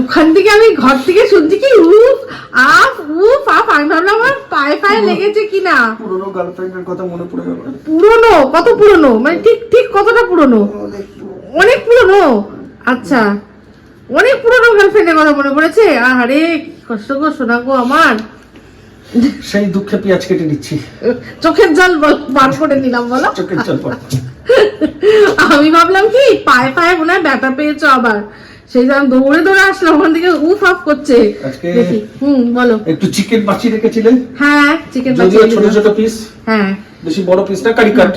ওখান থেকে আমি ঘর থেকে শুনছি কি উফ আফ উফ আফ আমি ভাবলাম আমার পায়ে পায়ে লেগেছে কিনা। পুরোনো গার্লফ্রেন্ডের কথা মনে পড়ে গেল। পুরনো? কত পুরনো? মানে ঠিক ঠিক কতটা পুরনো? অনেক পুরনো? আচ্ছা। অনেক পুরনো গার্লফ্রেন্ডের কথা মনে পড়েছে? আরে কি কষ্ট গো শোনা গো আমার। সেই দুঃখে পেঁয়াজ কেটে নিচ্ছি। চোখের জল বার করে নিলাম বলো। চোখের জল আমি ভাবলাম কি পায়ে পায়ে মনে হয় ব্যথা পেয়েছ আবার। সেই জন্য দৌড়ে দৌড়ে আসলাম ওখান থেকে উফ আফ করছে। আজকে- দেখি। হুম বলো। একটু চিকেন বাঁচিয়ে রেখেছিলেন হ্যাঁ চিকেন যদিও ছোট ছোট পিস হ্যাঁ। বেশি বড় পিস না কারি কাট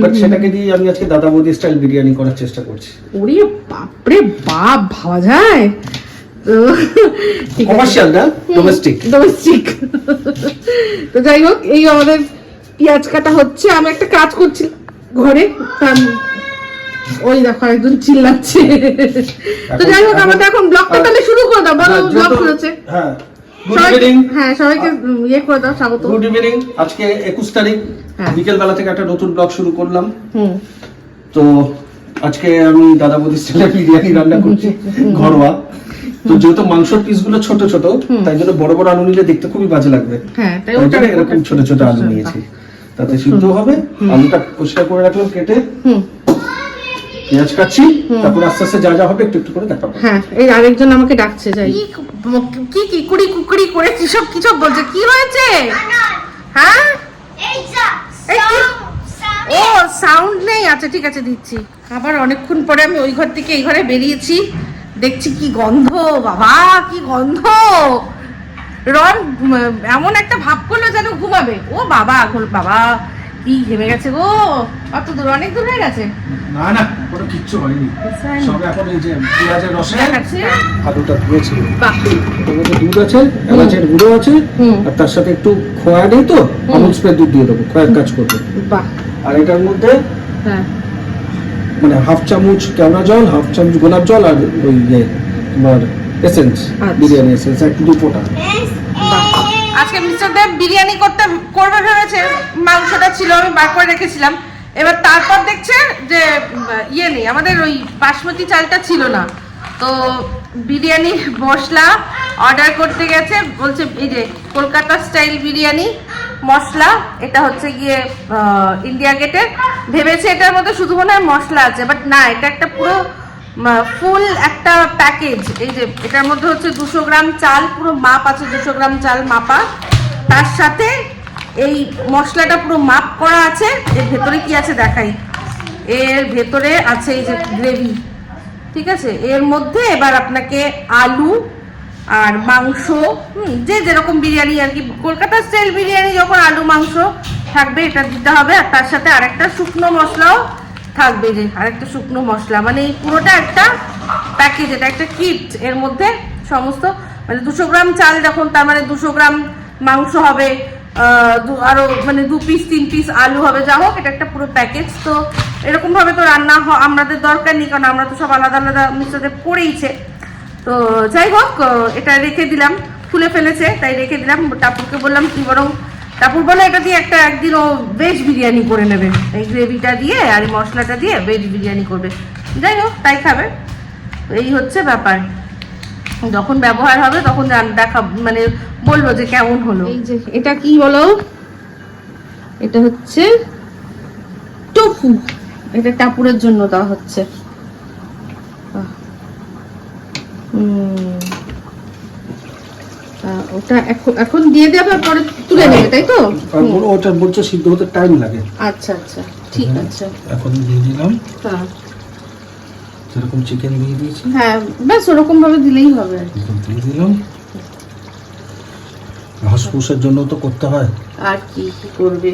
বাট সেটাকে দিয়ে আমি আজকে দাদা বৌদি স্টাইল বিরিয়ানি করার চেষ্টা করছি। ওরে বাপরে বাপ ভাবা যায়? তো কমার্শিয়াল না? ডোমেস্টিক ডোমেস্টিক তো যাই হোক এই আমাদের পেঁয়াজ কাটা হচ্ছে। আমি একটা কাজ করছি ঘরে। ওই দেখো একজন চিল্লাচ্ছে। তো যাই হোক আমাদের এখন ব্লগটা তাহলে শুরু করে দাও। বলো ব্লগ হ্যাঁ। গুড সবাইকে ইভিনিং হ্যাঁ সবাইকে ইয়ে করে দাও স্বাগত। গুড ইভিনিং আজকে একুশ তারিখ। হ্যাঁ। বিকেল বেলা থেকে একটা নতুন ব্লগ শুরু করলাম। হুম। তো আজকে আমি দাদা বৌদির স্টাইলে বিরিয়ানি রান্না করছি ঘরোয়া। তো যেহেতু মাংসের পিসগুলো ছোট ছোট তাই জন্য বড় বড় আলু নিলে দেখতে খুবই বাজে লাগবে। হ্যাঁ তাই জন্য এরকম ছোট ছোট আলু নিয়েছি। তাতে সিদ্ধ হবে আলুটা পরিষ্কার করে রাখলাম কেটে। পেঁয়াজ কাটছি তারপর আস্তে আস্তে যা যা হবে একটু একটু করে দেখাবো। হ্যাঁ এই আরেকজন আমাকে ডাকছে যাই। কি কি কুড়ি কুকুরি করেছি সব কিছু বলছে? কি হয়েছে? হ্যাঁ? ও সাউন্ড নেই? আচ্ছা ঠিক আছে দিচ্ছি। আবার অনেকক্ষণ পরে আমি ওই ঘর থেকে এই ঘরে বেরিয়েছি। দেখছি কি গন্ধ বাবা কি গন্ধ। রন এমন একটা ভাব করল যেন ঘুমাবে। ও বাবা বাবা কি ঘেমে গেছে গো। অত দূর অনেক দূর হয়ে গেছে। না না কোনো কিচ্ছু হয়নি। সব এখন এই যে পেঁয়াজের রসে আলুটা ওর মধ্যে দুধ আছে এলাচের গুঁড়ো আছে আর তার সাথে একটু খোয়া নেই তো আমুল স্প্রে দুধ দিয়ে দেবো খোয়ার কাজ করবে। বাহ। আর এটার মধ্যে হ্যাঁ। মানে হাফ চামচ কেওড়া জল হাফ চামচ গোলাপ জল আর ওই ইয়ে তোমার এসেন্স আচ্ছা। বিরিয়ানি এসেন্স এক দু ফোঁটা। আজকে মিস্টার দেব বিরিয়ানি করতে করবে ভেবেছে মাংসটা ছিল আমি বার করে রেখেছিলাম। এবার তারপর দেখছে যে ইয়ে নেই আমাদের ওই বাসমতি চালটা ছিল না। তো বিরিয়ানি মশলা অর্ডার করতে গেছে বলছে এই যে কলকাতা স্টাইল বিরিয়ানি মশলা, এটা হচ্ছে গিয়ে ইন্ডিয়া গেটের ভেবেছে এটার মধ্যে শুধু মনে হয় মশলা আছে বাট না, এটা একটা পুরো ফুল একটা প্যাকেজ এই যে, এটার মধ্যে হচ্ছে দুশো গ্রাম চাল, পুরো মাপ আছে দুশো গ্রাম চাল মাপা। তার সাথে এই মশলাটা পুরো মাপ করা আছে। এর ভেতরে কি আছে দেখাই? এর ভেতরে আছে এই যে গ্রেভি ঠিক আছে? এর মধ্যে এবার আপনাকে আলু আর মাংস হুম, যে যেরকম বিরিয়ানি আর কি কলকাতা স্টাইল বিরিয়ানি যখন আলু মাংস থাকবে এটা দিতে হবে আর তার সাথে আরেকটা শুকনো মশলাও থাকবে যে আরেকটা শুকনো মশলা। মানে এই পুরোটা একটা প্যাকেজ এটা একটা কিট এর মধ্যে সমস্ত। মানে দুশো গ্রাম চাল যখন তার মানে দুশো গ্রাম মাংস হবে আহ, দু- আরও মানে দু পিস তিন পিস আলু হবে যা হোক এটা একটা পুরো প্যাকেজ তো এরকমভাবে তো রান্না আমাদের দরকার নেই কারণ আমরা তো সব আলাদা আলাদা মিশ্রতে পড়েইছে তো যাই হোক এটা রেখে দিলাম। ফুলে ফেলেছে, তাই রেখে দিলাম। টাপুরকে বললাম তুই বরং টাপুর বলে এটা দিয়ে একটা একদিন ও ভেজ বিরিয়ানি করে নেবে। এই গ্রেভিটা দিয়ে আর এই মশলাটা দিয়ে ভেজ বিরিয়ানি করবে। যাই হোক, তাই খাবে। এই হচ্ছে ব্যাপার। যখন ব্যবহার হবে তখন দেখা মানে বলব যে কেমন হলো। এই যে, এটা কি বলো? এটা হচ্ছে টফু। এটা টাপুরের জন্য দেওয়া হচ্ছে বাহ। হুম। তা ওটা এখন এখন দিয়ে পরে তুলে নেবে তাই তো? ওটা বলছো সিদ্ধ হতে টাইম লাগে। আচ্ছা আচ্ছা ঠিক আছে। এখন দিয়ে দিলাম। হ্যাঁ যেরকম চিকেন দিয়ে দিয়েছি। হ্যাঁ ব্যাস ওরকম ভাবে দিলেই হবে দিয়ে দিলাম। ঘাস ফুসের জন্য তো করতে হয়। আর কি কি করবে?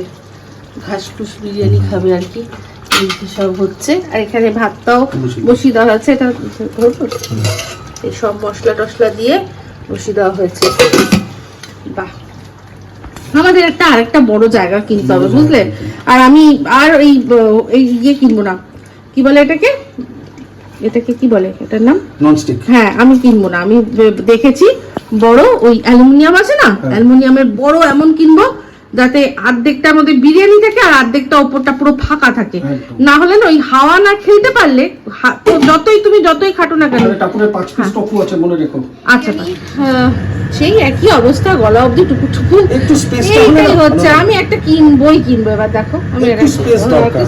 ঘাস ফুস বিরিয়ানি খাবে আর কি। সব হচ্ছে। আর এখানে ভাতটাও বসিয়ে দেওয়া হচ্ছে এটা? এই সব মশলা টশলা দিয়ে বসিয়ে দেওয়া হয়েছে। বাহ। আমাদের একটা আরেকটা বড় জায়গা কিনতে হবে বুঝলে? আর আমি আর এই এই ইয়ে কিনবো না। কি বলে এটাকে? এটাকে কি বলে? এটার নাম? ননস্টিক হ্যাঁ আমি কিনবো না। আমি দেখেছি বড় ওই অ্যালুমিনিয়াম আছে না? হ্যাঁ। অ্যালুমিনিয়ামের বড় এমন কিনবো যাতে অর্ধেকটার মধ্যে বিরিয়ানি থাকে আর অর্ধেকটা ওপরটা পুরো ফাঁকা থাকে। না হলে না ওই হাওয়া না খেলতে পারলে যতই তুমি যতই খাটো না কেন। টফু আছে মনে রেখো। আচ্ছা হ্যাঁ, সেই একই অবস্থা গলা অবধি টুকু টুকু। একটু এইটাই হচ্ছে আমি একটা কিনবই কিনবো এবার দেখো। আমি একটু।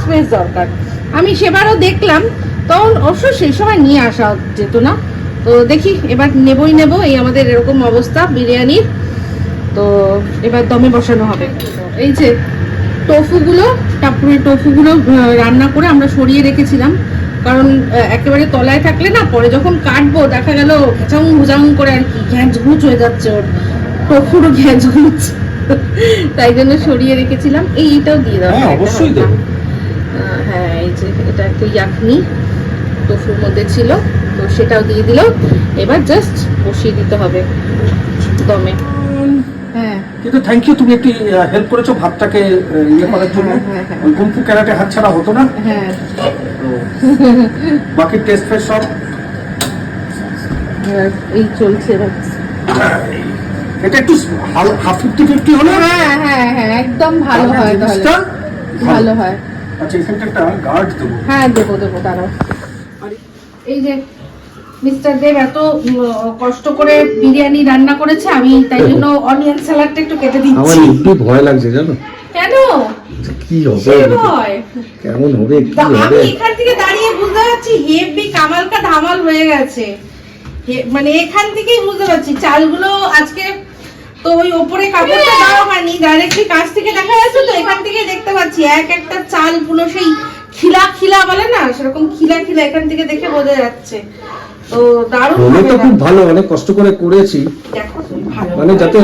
স্পেস দরকার। আমি সেবারও দেখলাম তখন অবশ্য সেই সময় নিয়ে আসা যেত না। তো দেখি এবার নেবই নেব এই আমাদের এরকম অবস্থা বিরিয়ানির। তো এবার দমে বসানো হবে। এই যে টোফুগুলো টাপুরের টোফুগুলো রান্না করে আমরা সরিয়ে রেখেছিলাম। কারণ একেবারে তলায় থাকলে না পরে যখন কাটবো দেখা গেল ঘেঁচাং ঘুচাং করে আর কি ঘ্যাঁচ ঘুচ হয়ে যাচ্ছে ওর। টোফুরও ঘ্যাঁচ ঘুচ তাই জন্য সরিয়ে রেখেছিলাম। এই এটাও দিয়ে দাও হ্যাঁ, অবশ্যই। হ্যাঁ এই যে এটা একটা ইয়াকনি টোফুর মধ্যে ছিল তো সেটাও দিয়ে দিল। এবার জাস্ট বসিয়ে দিতে হবে দমে। হ্যাঁ থ্যাংক ইউ তুমি একটু হেল্প করেছ ভাতটাকে ইয়ে করার জন্য। হ্যাঁ, হ্যাঁ, হ্যাঁ। ওই কুম্ফু ক্যারাটে হাত ছাড়া হতো না? হ্যাঁ। বাকি টেস্ট ফেস্ট সব? হ্যাঁ, এই চলছে এটা একটু হাফ ফিফটি ফিফটি হলে? হ্যাঁ হ্যাঁ হ্যাঁ একদম ভালো হয় তাহলে। ভালো হয়। আচ্ছা এখানটা একটা গার্ড দেবো। হ্যাঁ দেবো দেবো দাঁড়াও। এই যে মিস্টার দেব এত কষ্ট করে বিরিয়ানি রান্না করেছে আমি তাই জন্য অনিয়ন স্যালাডটা একটু কেটে দিচ্ছি। আমার একটু ভয় লাগছে জানো? কেন? কি হবে? কেমন হবে? কি হবে? এখান থেকে দাঁড়িয়ে বুঝতে পারছি হেভি কামালকা ধামাল হয়ে গেছে। মানে এখান থেকেই বুঝতে পারছি চালগুলো আজকে তো ওই ওপরে কাপড়টা দেওয়া হয়নি ডাইরেক্টলি কাছ থেকে দেখা যাচ্ছে তো এখান থেকে দেখতে পাচ্ছি এক একটা চাল পুরো সেই খিলা খিলা বলে না সেরকম খিলা খিলা এখান থেকে দেখে বোঝা যাচ্ছে। তো দারুণ তো খুব ভালো অনেক কষ্ট করে করেছি। মানে যাতে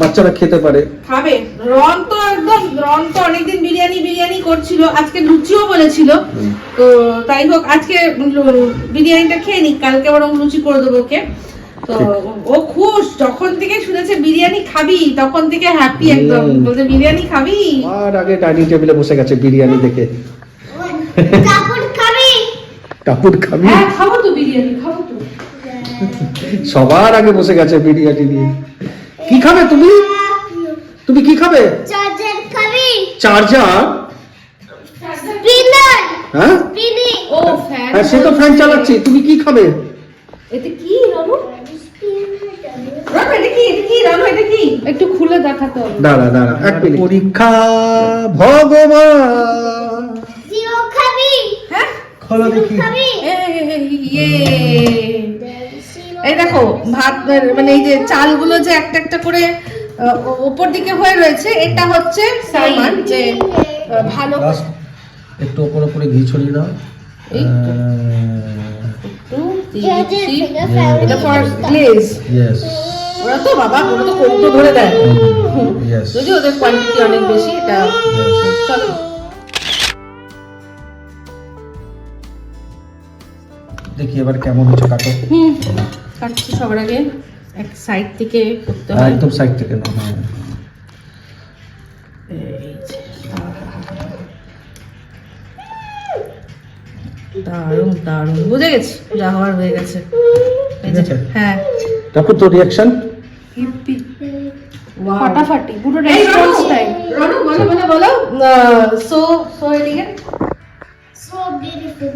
বাচ্চারা খেতে পারে। খাবে। রন তো একদম রন তো অনেকদিন বিরিয়ানি বিরিয়ানি করছিল। আজকে লুচিও বলেছিল। তো তাই হোক আজকে বিরিয়ানিটা খেয়ে নিক। কালকে বরং লুচি করে দেবো ওকে। তো ও খুশ। যখন থেকে শুনেছে বিরিয়ানি খাবি তখন থেকে হ্যাপি একদম। বলছে বিরিয়ানি খাবি? আর আগে ডাইনিং টেবিলে বসে গেছে বিরিয়ানি দেখে। কাপুর খাবি। হ্যাঁ খাব তো বিরিয়ানি খাব তো। সবার আগে বসে গেছে বিরিয়ানি নিয়ে। কি খাবে তুমি? তুমি কি খাবে? চার্জার খাবি? চার্জার? স্পিনার হ্যাঁ? স্পিনি ও ফ্যান হ্যাঁ সে তো ফ্যান চালাচ্ছি। তুমি কি খাবে? এতে কি রানু? রানু এটা কি এটা কি রানু এটা কি? একটু খুলে দেখাতে হবে। দাঁড়া দাঁড়া এক মিনিট। পরীক্ষা ভগবান। খোলো দেখি। ইয়ে এই দেখো ভাত মানে এই যে চালগুলো যে একটা একটা করে ওপর দিকে হয়ে রয়েছে এটা হচ্ছে সাইন যে ভালো একটু ওপর ওপরে ঘি ছড়িয়ে দাও। ওরা তো বাবা ওরা তো কৌটো ধরে দেয়। ইয়েস যদি ওদের কোয়ান্টিটি অনেক বেশি এটা চলো। দেখি এবার কেমন হচ্ছে কাটো। হুম কাটছি সবার আগে। এক সাইড থেকে করতে হ্যাঁ, একদম সাইড থেকে নাও হ্যাঁ। দারুণ দারুণ। বুঝে গেছি যা হওয়ার হয়ে গেছে। হ্যাঁ। তারপর তো রিয়াকশন ফাটাফাটি পুরো রেসপন্স টাইম রনু বলো বলো বলো। সো সো এদিকে। So beautiful.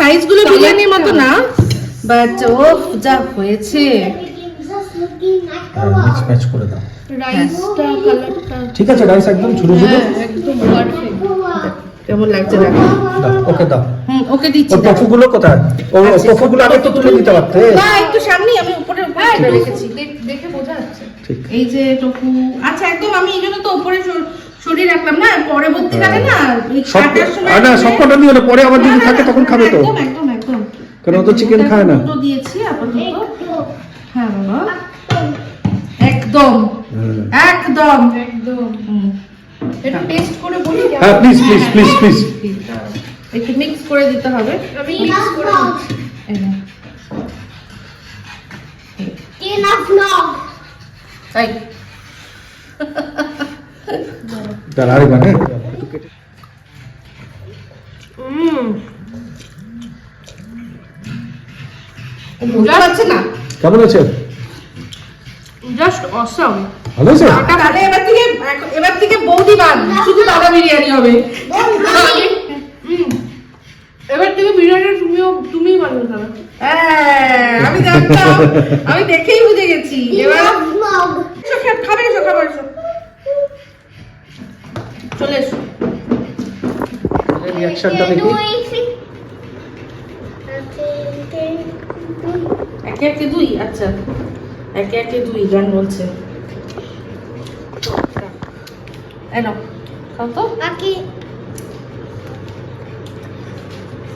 সাইজগুলো বিরিয়ানির মতো না। বাট ও যা হয়েছে। elegant just looking like a mix match করে দাও। রাইসটা কালারটা ঠিক আছে রাইস একদম ঝুড়ো ঝুড়ো। হ্যাঁ একদম পারফেক্ট কেমন লাগছে দেখো। ওকে দাও। হুম ওকে দিচ্ছি কোথায়? ও আচ্ছা, আগে তো তুলে দিতে পারতে। না একটু সামনে আমি উপরে উপরে তুলে রেখেছি। দেখে বোঝা যাচ্ছে। ঠিক। এই যে টফু। আচ্ছা একদম আমি এই জন্য তো উপরে সরিয়ে রাখলাম না পরবর্তীকালে না এই সব কাটার সময় আর না সব কটা দিও না পরে আবার যদি না, থাকে তখন খাবে তো। একদম একদম একদম। কারণ তো চিকেন খায় না। দুটো দিয়েছি আপাতত. হ্যাঁ বাবা। একদম। হুম। একদম। একদম। একটু টেস্ট করে বলি? হ্যাঁ প্লিজ প্লিজ প্লিজ প্লিজ একটু মিক্স করে দিতে হবে। আমি মিক্স করে vlog. এই নাও। Tina vlog. তাই তার আরেকবার হ্যাঁ হুম মজা আছে না? কেমন আছে জাস্ট অসম ভালো আছে তাহলে এবার থেকে এবার থেকে বৌদি বাদ শুধু দাদা বিরিয়ানি হবে। হুম। এবার থেকে বিরিয়ানি তুমিও তুমিই বানিয়ে খাবে হ্যাঁ আমি জানতাম। আমি দেখেই বুঝে গেছি। এবার খাবে এসো খাবার এসো। চলে এসো। রিয়াকশনটা দেখি। একে একে দুই। আচ্ছা। একে একে দুই গান বলছে। এই নাও, খাও তো।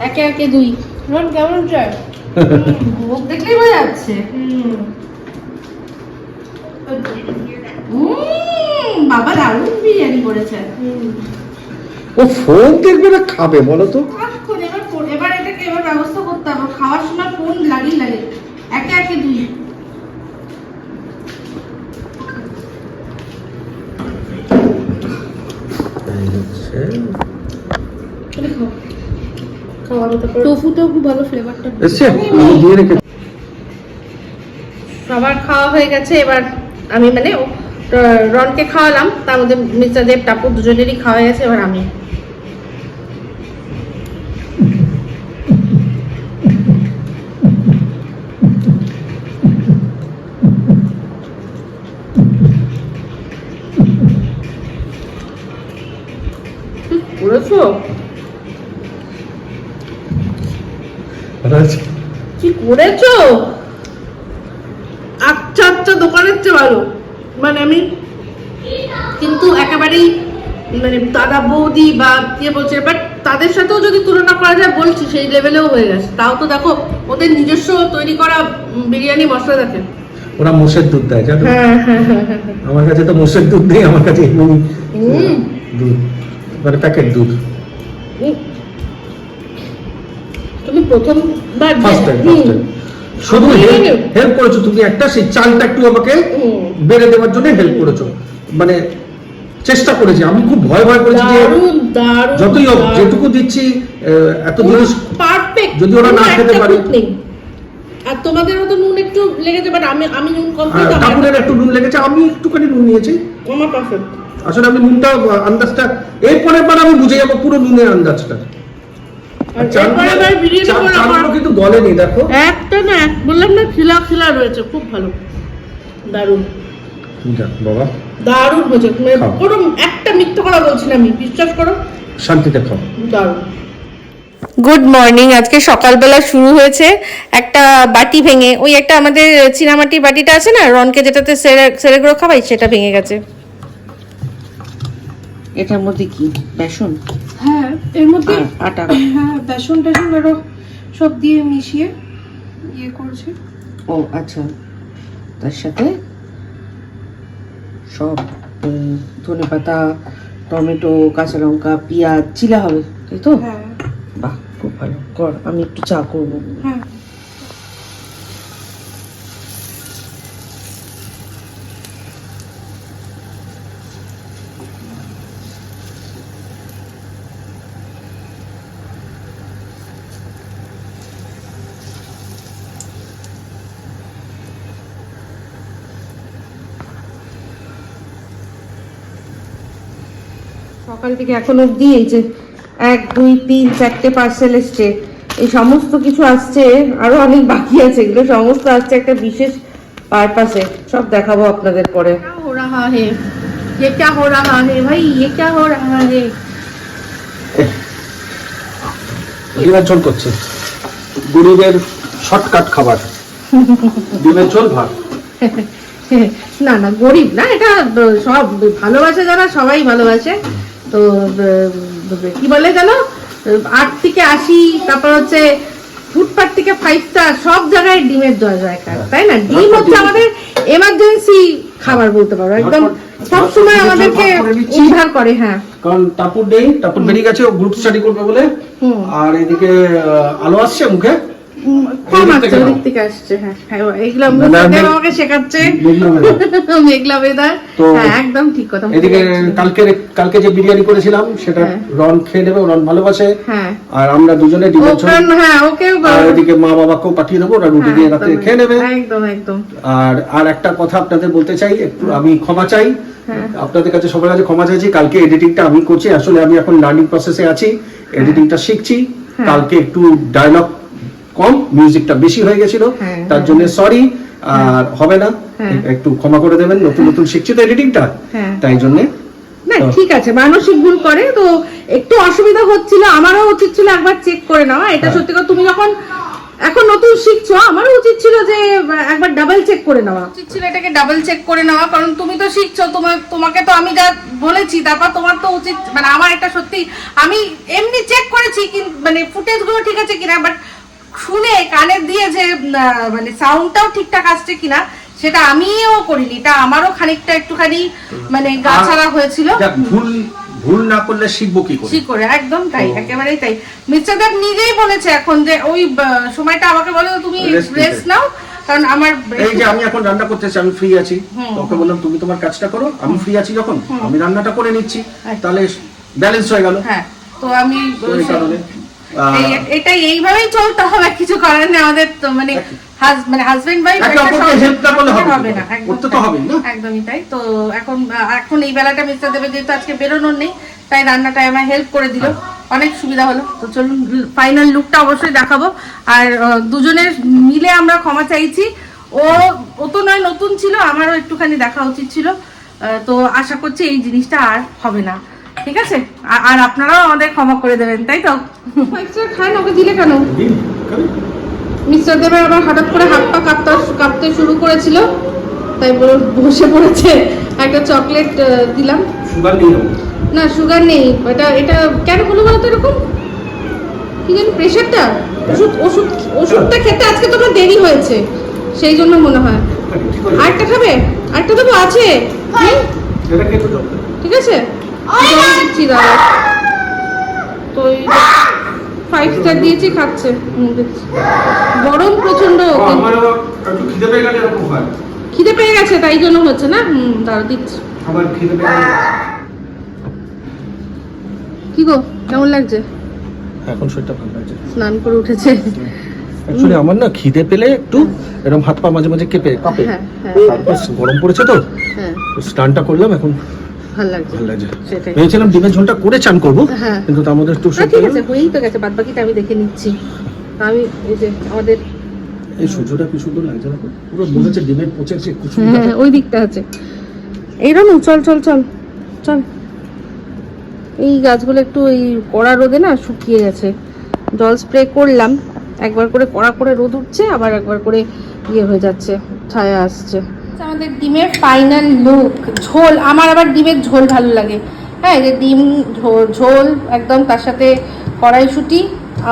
একে একে দুই। রন কেমন চায় মুখ দেখলেই বোঝা যাচ্ছে। উম, বাবা দারুণ বিরিয়ানি করেছে ও ফোন দেখবে না খাবে বলো তো। এবার এটাকে এবার ব্যবস্থা করতে হবে। খাওয়ার সময় ফোন লাগেই লাগে একে একে দুই। টফুটাও খুব ভালো ফ্লেভারটা আমি সবার খাওয়া হয়ে গেছে এবার আমি মানে রনকে খাওয়ালাম তার মধ্যে মিস্টার দেব টাপু দুজনেরই খাওয়া গেছে এবার আমি। করেছ? কি করেছ? আচ্ছা আচ্ছা দোকানের চেয়ে ভালো। মানে আমি কিন্তু একেবারেই মানে দাদা বৌদি বা কে বলছে বাট তাদের সাথেও যদি তুলনা করা যায় বলছি সেই লেভেলেও হয়ে গেছে তাও তো দেখো ওদের নিজস্ব তৈরি করা বিরিয়ানি মশলা থাকে ওরা মোষের দুধ দেয় জানো হ্যাঁ হ্যাঁ হ্যাঁ। আমার কাছে তো মোষের দুধ নেই আমার কাছে এমনি হুম দুধ মানে প্যাকেট দুধ। তুমি প্রথমবার। ফার্স্ট টাইম শুধু হেল্প করেছ তুমি একটা সেই চালটা একটু আমাকে বেড়ে দেওয়ার জন্য হেল্প করেছ। মানে চেষ্টা করেছি। আমি খুব ভয় ভয় করেছি যে যতই হোক যেটুকু দিচ্ছি এত জিনিস পারফেক্ট যদি ওরা না খেতে পারে। আর তোমাদের মতো নুন একটু লেগেছে বাট আমি আমি নুন কম আহ, ঠাকুরের একটু নুন লেগেছে আমি একটুখানি নুন নিয়েছি। আমার পারফেক্ট আসলে আমি নুনটা আন্দাজটা এরপরের বার আমি বুঝে যাব পুরো নুনের আন্দাজটা। কিন্তু গলেনি দেখো। একটা না এক বললাম না খিলা খিলা রয়েছে খুব ভালো। দারুণ। বাবা। দারুণ হয়েছে। মানে কোনো একটা মিথ্যা কথা বলছি না আমি বিশ্বাস করো। শান্তিতে খাও। দারুণ। গুড মর্নিং আজকে সকালবেলা শুরু হয়েছে একটা বাটি ভেঙে ওই একটা আমাদের চীনামাটির বাটিটা আছে না রনকে যেটাতে সেরে সেরেগুলো খাওয়াই সেটা ভেঙে গেছে। এটার মধ্যে কি? বেসন? হ্যাঁ এর মধ্যে আটা হ্যাঁ বেসন টেসন আরও সব দিয়ে মিশিয়ে ইয়ে করছে। ও আচ্ছা। তার সাথে সব ধনে পাতা টমেটো কাঁচা লঙ্কা পেঁয়াজ চিলা হবে তাই তো? হ্যাঁ। বাহ খুব ভালো। কর আমি একটু চা করব। হ্যাঁ। থেকে এখন অবধি এই যে এক দুই তিন চারটে পার্সেল এসছে এই সমস্ত কিছু আসছে আরো অনেক বাকি আছে এগুলো সমস্ত আসছে একটা বিশেষ পারপাসে সব দেখাবো আপনাদের পরে क्या हो रहा है ये क्या हो रहा है भाई ये क्या हो रहा है ডিমের ঝোল করছে গরিবের শর্টকাট খাবার ডিমের ঝোল ভাত না না গরিব না এটা ব- সব ভালোবাসে যারা সবাই ভালোবাসে তো কি বলে জানো আট থেকে আশি তারপর হচ্ছে ফুটপাথ থেকে ফাইভ স্টার সব জায়গায় ডিমের জয় জয়কার তাই না? ডিম হচ্ছে আমাদের এমার্জেন্সি খাবার বলতে পারো। একদম ঝটপট- সবসময় আমাদেরকে উদ্ধার করে হ্যাঁ। কারণ টাপুর নেই টাপুর বেরিয়ে গেছে গ্রুপ স্টাডি করবে বলে। আর এদিকে আলো আসছে মুখে। আসছে থেকে ওদিক নাও। থেকে আসছে হ্যাঁ হ্যাঁ এগুলো না, না, মুস্তাকিম মেঘ- আমাকে শেখাচ্ছে মেঘনা মেঘনা। মেঘলা বেদার হ্যাঁ একদম ঠিক কথা এদিকে কালকে কালকে যে বিরিয়ানি করেছিলাম সেটা হ্যাঁ। রন খেয়ে নেবে রন ভালোবাসে হ্যাঁ আর আমরা দুজনে ডিমের ঝোল হ্যাঁ ওকেও আর এদিকে মা বাবাকেও পাঠিয়ে দেবো ওরা রুটি হ্যাঁ, দিয়ে রাতে খেয়ে নেবে একদম একদম আর আর একটা কথা আপনাদের বলতে চাই একটু আমি ক্ষমা চাই হ্যাঁ। আপনাদের কাছে সবার কাছে ক্ষমা চাইছি কালকে এডিটিংটা আমি করছি আসলে আমি এখন লার্নিং প্রসেসে আছি এডিটিংটা শিখছি হ্যাঁ। কালকে একটু ডায়লগ কম মিউজিকটা বেশি হয়ে গেছিল হ্যাঁ, তার জন্য সরি আর হবে না হ্যাঁ। একটু ক্ষমা করে দেবেন নতুন নতুন শিখছি তো এডিটিংটা হ্যাঁ। তাই জন্য না ঠিক আছে মানসিক ভুল করে তো একটু অসুবিধা হচ্ছিল আমারও উচিত ছিল একবার চেক করে নেওয়া এটা হ্যাঁ। সত্যি কথা তুমি যখন এখন নতুন শিখছো আমারও উচিত ছিল যে একবার ডাবল চেক করে নেওয়া উচিত ছিল এটাকে ডাবল চেক করে নেওয়া কারণ তুমি তো শিখছো তোমার তোমাকে তো আমি যা বলেছি তারপর তোমার তো উচিত মানে আমার এটা সত্যি আমি এমনি চেক করেছি কিন্তু মানে ফুটেজগুলো ঠিক আছে কিনা বাট শুনে কানে দিয়ে যে মানে সাউন্ডটাও ঠিকঠাক আসছে কিনা সেটা আমিও করিনি। এটা আমারও খানিকটা একটুখানি মানে গাছাড়া হয়েছিল। ভুল ভুল না করলে শিখব কি করে? করে? একদম তাই একেবারেই তাই। মিস্টার দেব নিজেই বলেছে এখন যে ওই সময়টা আমাকে বলে তুমি রেস্ট নাও কারণ আমার এই যে আমি এখন রান্না করতেছি আমি ফ্রি আছি। ওকে বললাম তুমি তোমার কাজটা করো আমি ফ্রি আছি যখন? আমি রান্নাটা করে নিচ্ছি। তাহলে ব্যালেন্স হয়ে গেল। হ্যাঁ। তো আমি এটাই এইভাবেই চলতে হবে কিছু করার নেই। আমাদের তো মানে মানে হাজবেন্ড ওয়াইফ একে অপরকে help না করলে হবে হবে না। করে? একদম করতে তো তাই। হবেই, না? একদমই তাই। তো এখন এখন এই বেলাটা মিস্টার দেবের যেহেতু আজকে বেরোনোর নেই তাই রান্নাটায় আমার হেল্প করে দিল। অনেক সুবিধা হলো। তো চলুন ফাইনাল লুকটা অবশ্যই দেখাবো। আর দুজনের মিলে আমরা ক্ষমা চাইছি। ও ও তো নয় নতুন ছিল। আমারও একটুখানি দেখা উচিত ছিল। তো আশা করছি এই জিনিসটা আর হবে না। ঠিক আছে? আর- আর আপনারাও আমাদের ক্ষমা করে দেবেন তাই তো? এক্সট্রা খান ওকে দিলে কেন? মিস্টার দেবের আবার হঠাৎ করে হাত পা কাঁপতে কাঁপতে শুরু করেছিল তাই বলে বসে পড়েছে। একটা চকলেট দিলাম। সুগার না সুগার নেই। এটা এটা কেন হলো বলতো এরকম? কি জানি প্রেশারটা? ওষুধ ওষুধ ওষুধটা খেতে আজকে তোমার দেরি হয়েছে। সেই জন্য মনে হয়। আছে। আরেকটা খাবে? আরেকটা দেবো? আছে। দাও। ঠিক আছে? দিচ্ছি দাঁড়া তো ফাইভ স্টার দিয়েছি খাচ্ছে গরম প্রচণ্ড আমার খিদে পেয়ে গেছে তাই জন্য হচ্ছে না? হুম দাঁড়া দিচ্ছি। খিদে কি গো কেমন লাগছে? এখন শরীরটা ভালো লাগছে। স্নান করে উঠেছে। অ্যাকচুয়ালি আমার না খিদে পেলে একটু এরকম হাত পা মাঝে মাঝে কেঁপে কাঁপে। হ্যাঁ হ্যাঁ। তারপর গরম পড়েছে হ্যাঁ। তো স্নানটা করলাম এখন ভালো লাগছে। ভালো লাগছে। ভেবেছিলাম ডিমের ঝোলটা করে চান করব হ্যাঁ। কিন্তু তার মধ্যে একটু ঠিক আছে হয়েই তো গেছে বাদ বাকিটা আমি দেখে নিচ্ছি। আমি এই যে আমাদের এই সূর্যটা কি সুন্দর লাগছে না পুরো মনে হচ্ছে ডিমের যে কুচু হ্যাঁ ওই দিকটা আছে। এই রানু চল চল চল চল। এই গাছগুলো একটু এই কড়া রোদে না শুকিয়ে গেছে। জল স্প্রে করলাম একবার করে কড়া করে রোদ উঠছে আবার একবার করে ইয়ে হয়ে যাচ্ছে ছায়া আসছে। আমাদের ডিমের ফাইনাল লুক ঝোল। আমার আবার ডিমের ঝোল ভালো লাগে। হ্যাঁ যে ডিম, ঝোল একদম তার সাথে কড়াইশুটি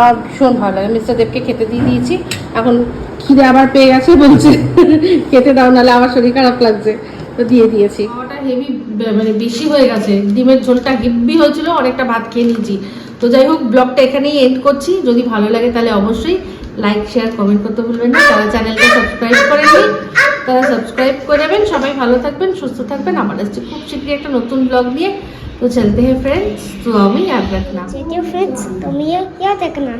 আর ভীষণ ভালো লাগে। মিস্টার দেবকে খেতে দিয়ে দিয়েছি। এখন খিদে আবার পেয়ে গেছে, বলছে, খেতে দাও, নাহলে আমার শরীর খারাপ লাগছে। তো দিয়ে দিয়েছি। খাওয়াটা হেভি মানে বেশি হয়ে গেছে। ডিমের ঝোলটা হেভি হয়েছিল, অনেকটা ভাত খেয়ে নিয়েছি। তো যাই হোক ব্লগটা এখানেই এন্ড করছি। যদি ভালো লাগে তাহলে অবশ্যই লাইক শেয়ার কমেন্ট করতে ভুলবেন না তারা চ্যানেলটা সাবস্ক্রাইব করেননি তারা সাবস্ক্রাইব করে নেবেন সবাই ভালো থাকবেন সুস্থ থাকবেন আবার আসছে খুব শীঘ্রই একটা নতুন ব্লগ নিয়ে তো চলতে হ্যাঁ ফ্রেন্ডস তো আমি याद रखना चलिए फ्रेंड्स तुम ये याद रखना